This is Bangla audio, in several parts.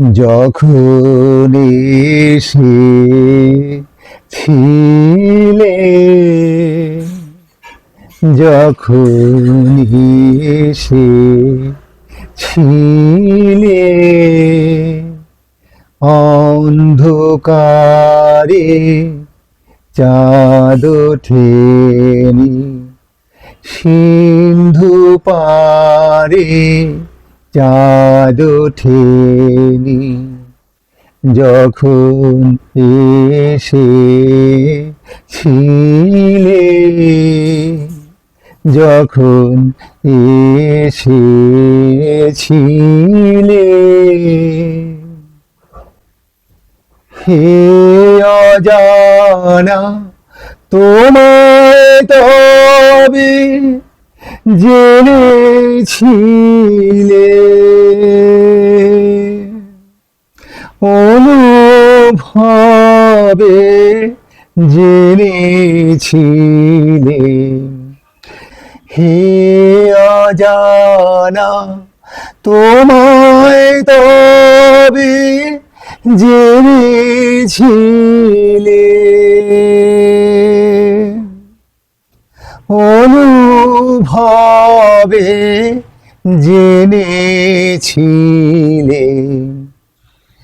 যখন এসে ছিলে যখন এসে ছিলে অন্ধকারে চাঁদ ওঠেনি সিন্ধু পারে চাঁদ ওঠেনি যখন এসে ছিলে যখন এসেছিলে। হে অজানা তোমায় তবে জেনেছিলে। অনুভবে জেনেছিলে। হে অজানা তোমায় তবে জেনেছিলে। অনুভবে জেনেছিলে।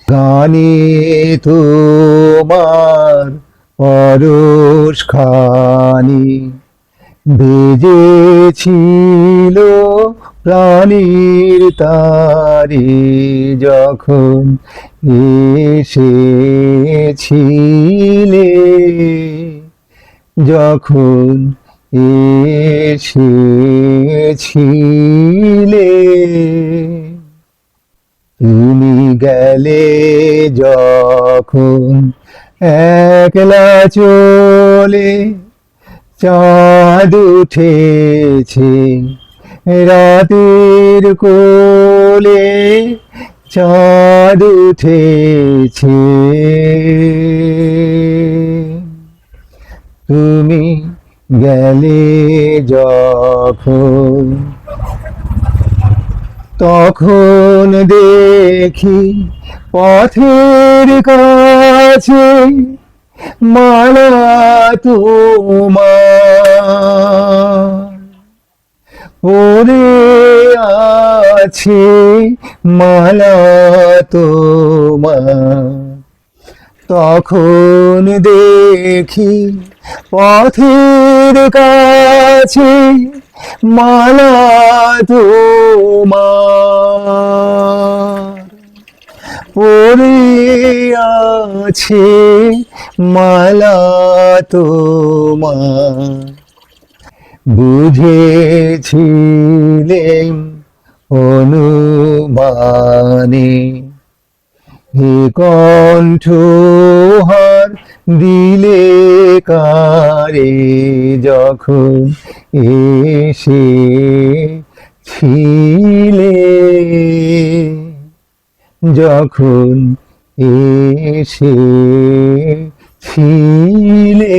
গানে তোমার পরশ খানি বেজেছিল প্রাণীর তারি যখন এসেছিলে। যখন এসেছিলে। তুমি গেলে যখন একলা চলে চাঁদ উঠেছে রাতের কোলে চাঁদ উঠেছে। তুমি গেলে যখন তখন দেখি পথের কাছে মালা তোমার। ওরে আছে মালা তোমার। তখন দেখি পথের কাছে মালা তোমার। পড়ে আছে মালা তোমার। বুঝেছিলেন অনুমানে হে কণ্ঠহার দিলে কারে যখন এসে ছিলে যখন এসে ছিলে